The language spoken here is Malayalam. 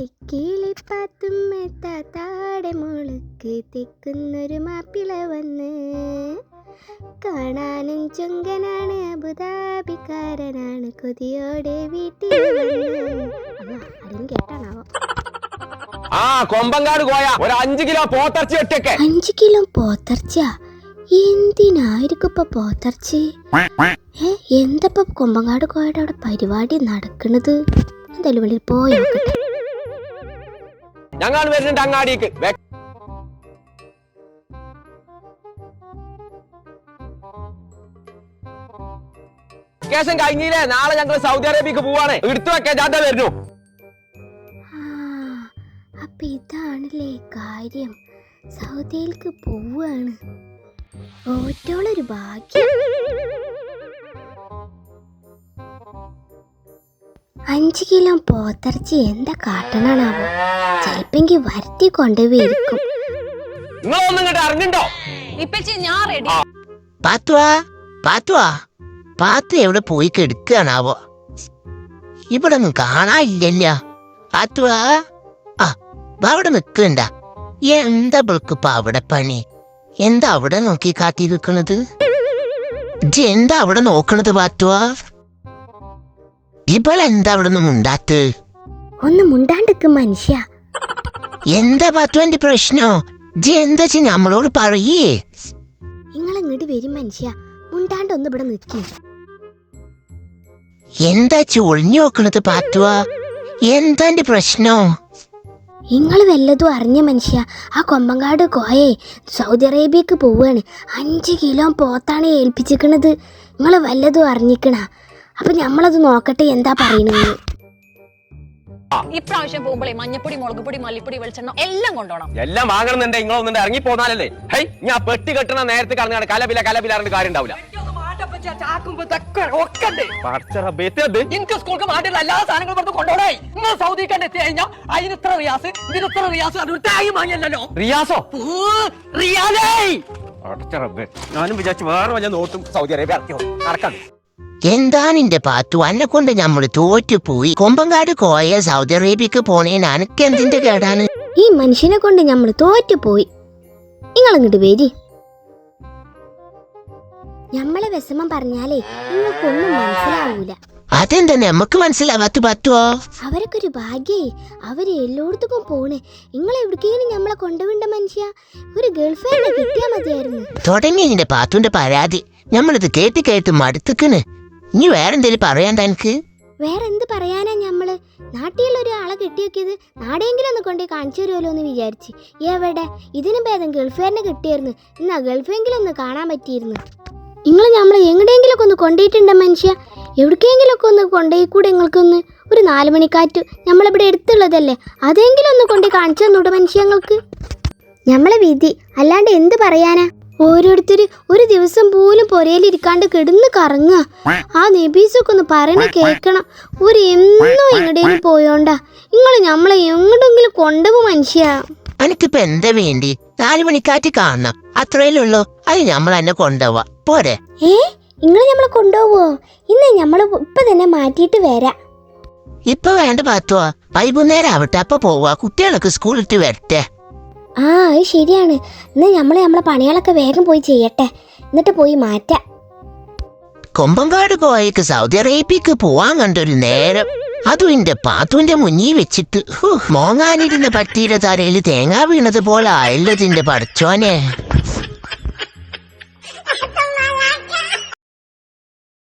തെക്കിളിപ്പാത്തുമ്മ താത്താടെ മുളക്ക് തെക്കുന്നൊരു മാപ്പിള വന്ന്. കാണാനും ചുങ്കനാണ് അബുദാബിക്കാരനാണ് കൊതിയോടെ വീട്ടിൽ ആരും കേട്ടാണാവോ? ആ കൊമ്പങ്കാട് കോയ ഒരു അഞ്ചു കിലോ പോത്തർച്ചി ഒറ്റയ്ക്ക് അഞ്ച് കിലോ പോത്തർച്ച എന്തിനായിരിക്കും ഇപ്പൊ പോത്തർച്ചി? ഏ എന്തപ്പോ കൊമ്പങ്ങാട് കോയുടെ അവിടെ പരിപാടി നടക്കണത്? എന്തായാലും വെളിയിൽ പോയി നോക്കട്ടെ. ഞങ്ങൾ വരുന്നുണ്ട് അങ്ങാടിക്ക്. വെക്കേഷൻ കഴിഞ്ഞില്ലേ? നാളെ ഞങ്ങൾ സൗദി അറേബ്യക്ക് പോവാണ്. എടുത്തു വെക്കാൻ ജാഥ വരുന്നു. അപ്പൊ ഇതാണല്ലേ കാര്യം. സൗദിയിലേക്ക് പോവാണ്. ഓറ്റോളൊരു ഭാഗ്യം. അഞ്ച് കിലോ പോത്തിറച്ചി എന്താ കാട്ടണാണാവോ ചിലപ്പെങ്കി വരുത്തി കൊണ്ടുപോയിരിക്കും. നിങ്ങളൊന്നും ഇങ്ങോട്ട് അറിഞ്ഞിണ്ടോ? ഇപ്പച്ചി ഞാൻ റെഡി പാത്തുവാ പാത്തുവാ പാത്തു എവിടെ പോയി കെടുക്കുകയാണാവോ ഇവിടെ ഒന്നും കാണാനില്ലല്ല. പാത്തുവാ ആ അവിടെ നിൽക്കണ്ട എന്താ ഇപ്പൊ അവിടെ പണി? എന്താ അവിടെ നോക്കി കാട്ടി നിൽക്കണത് എന്താ അവിടെ നോക്കണത് പാത്തുവാ? ഇവളെന്താ അവിടെ നിന്ന് മുണ്ടാത്ത് ഒന്ന് മുണ്ടാണ്ടിക്ക് മനുഷ്യ. എന്താ പത്തുവന്റെ പ്രശ്നോ? ജി എന്താ ചെയ്യ? നമ്മളോട് പറയേ. നിങ്ങൾ ഇങ്ങോട്ട് വരും മനുഷ്യ? മുണ്ടാണ്ടൊന്ന് ഇവിടെ നിൽക്കും. എന്താ ചൊളിഞ്ഞു നോക്കണത് പാത്തുവ എന്താ എന്റെ പ്രശ്നോ? നിങ്ങൾ വല്ലതും അറിഞ്ഞ മനുഷ്യ ആ കൊമ്പങ്കാട് കോയെ സൗദി അറേബ്യക്ക് പോവാണ്. അഞ്ച് കിലോ പോത്താണ് ഏൽപ്പിച്ചിക്കണത്. നിങ്ങൾ വല്ലതും അറിഞ്ഞിക്കണ. അപ്പൊ നമ്മളത് നോക്കട്ടെ എന്താ പറയുന്നത് ഇപ്രാവശ്യം പോകുമ്പോഴേ മഞ്ഞപ്പൊടി മുളകുപൊടി മല്ലിപ്പൊടി വെളിച്ചെണ്ണ എല്ലാം കൊണ്ടോണം എല്ലാം വാങ്ങണമെന്നുണ്ടെ നിങ്ങളൊന്നും ഇറങ്ങി പോന്നാലല്ലേ? ഹൈ ഞാൻ പെട്ടി കെട്ടണ നേരത്തെ കടന്നാണ് കലപില കലപിലാറിന്റെ കാര്യം ഉണ്ടാവില്ല? എനിക്ക് സ്കൂൾക്ക് മാറ്റുള്ള എല്ലാ സാധനങ്ങളും സൗദി കഴിഞ്ഞാൽ റിയാസ് റിയാസ് അതൊരു ടാഗ് വാങ്ങിയല്ലോ റിയാസോ? റിയാലേ. പടച്ച ഞാനും വിചാരിച്ചു വേറെ വല്ല നോട്ടും സൗദി അറേബ്യ ഇറക്കി നടക്കാം എന്താ നിന്റെ പാത്തു അന്നെ കൊണ്ട് നമ്മൾ തോറ്റുപോയി കൊമ്പങ്കാട് കോയ സൗദി അറേബ്യക്ക് പോണേന് അനക്ക് എന്തിന്റെ കേടാണ്? ഈ മനുഷ്യനെ കൊണ്ട് നമ്മൾ തോറ്റുപോയി നിങ്ങൾ ഇങ്ങോട്ട് വരി. നമ്മളെ വിഷമം പറഞ്ഞാലേ നിങ്ങൾക്കൊന്നും മനസ്സിലാവൂല. അതെന്താ നമുക്ക് മനസ്സിലാവാത്ത പറ്റുവോ അവരൊക്കെ ഒരു ഭാഗ്യേ. അവർ എല്ലായിടത്തും പോണേ. നിങ്ങൾ എവിടേക്കെങ്കിലും നമ്മളെ കൊണ്ടുവിണ്ട മനുഷ്യ? ഒരു ഗേൾഫ്രണ്ട് കിട്ടിയാ മതിയായിരുന്നു. തുടങ്ങി നിന്റെ പാത്തുന്റെ പരാതി. നമ്മളിത് കേട്ട് കേട്ട് മടുത്തുക്കണ്. ഇനി വേറെന്തേലും പറയാൻ തനിക്ക് വേറെ എന്ത് പറയാനാ ഞമ്മൾ? നാട്ടിലുള്ള ഒരാളെ കെട്ടിയൊക്കിയത് നാടെങ്കിലും ഒന്ന് കൊണ്ടേ കാണിച്ചു തരുമല്ലോ എന്ന് വിചാരിച്ച്. എവിടെ? ഇതിനും ഭേദം ഗൾഫുകാരനെ കിട്ടിയായിരുന്നു. എന്നാ ഗൾഫെങ്കിലും ഒന്ന് കാണാൻ പറ്റിയിരുന്നു. നിങ്ങൾ നമ്മളെ എങ്ങടെയെങ്കിലൊക്കെ ഒന്ന് കൊണ്ടുപോയിട്ടുണ്ട മനുഷ്യ? എവിടേക്കെങ്കിലൊക്കെ ഒന്ന് കൊണ്ടുപോയി കൂടെ നിങ്ങൾക്കൊന്ന് ഒരു നാല് മണിക്കാറ്റ് നമ്മളിവിടെ എടുത്തുള്ളതല്ലേ അതെങ്കിലും ഒന്ന് കൊണ്ടുപോയി കാണിച്ചു തന്നൂടെ മനുഷ്യങ്ങൾക്ക് നമ്മളെ വിധി. അല്ലാണ്ട് എന്ത് പറയാനാ? ഓരോരുത്തർ ഒരു ദിവസം പോലും പുരയിലിരിക്കാണ്ട് കിടന്ന് കറങ്ങുക. ആ നബീസൊക്കെ ഒന്ന് പറയണ കേൾക്കണം. ഒരു എന്നോ എങ്ങടേലും പോയോണ്ടാ. നിങ്ങൾ നമ്മളെ എങ്ങോട്ടെങ്കിലും കൊണ്ടുപോ മനുഷ്യ. എനിക്കിപ്പോ എന്താ വേണ്ടി? നാലു മണിക്കാറ്റ് കാണണം. അത്രയിലുള്ളൂ അത് നമ്മൾ എന്നെ കൊണ്ടുപോവാ. പോരെ. ഏ? നിങ്ങൾ നമ്മളെ കൊണ്ടുപോവോ? ഇന്ന് നമ്മൾ ഇപ്പൊ തന്നെ മാറ്റിയിട്ട് വരാം. ഇപ്പൊ വേണ്ട പാത്തുവാ വൈകുന്നേരം ആവട്ടെ അപ്പൊ പോവാ. കുട്ടികളൊക്കെ സ്കൂളിട്ട് വരട്ടെ. ആ അത് ശരിയാണ്. ഇന്ന് നമ്മൾ നമ്മളെ പണികളൊക്കെ വേഗം പോയി ചെയ്യട്ടെ. എന്നിട്ട് പോയി മാറ്റാം. കൊമ്പങ്കാട് കോയക്ക് സൗദി അറേബ്യക്ക് പോവാൻ കണ്ടൊരു നേരം. അതും എന്റെ പാത്തുവിന്റെ മുന്നിൽ വെച്ചിട്ട് മോങ്ങാനിരുന്ന പട്ടിയുടെ തലയിൽ തേങ്ങ വീണത് പോലെ ആയല്ലോ ഇതിന്റെ പഠിച്ചോനെ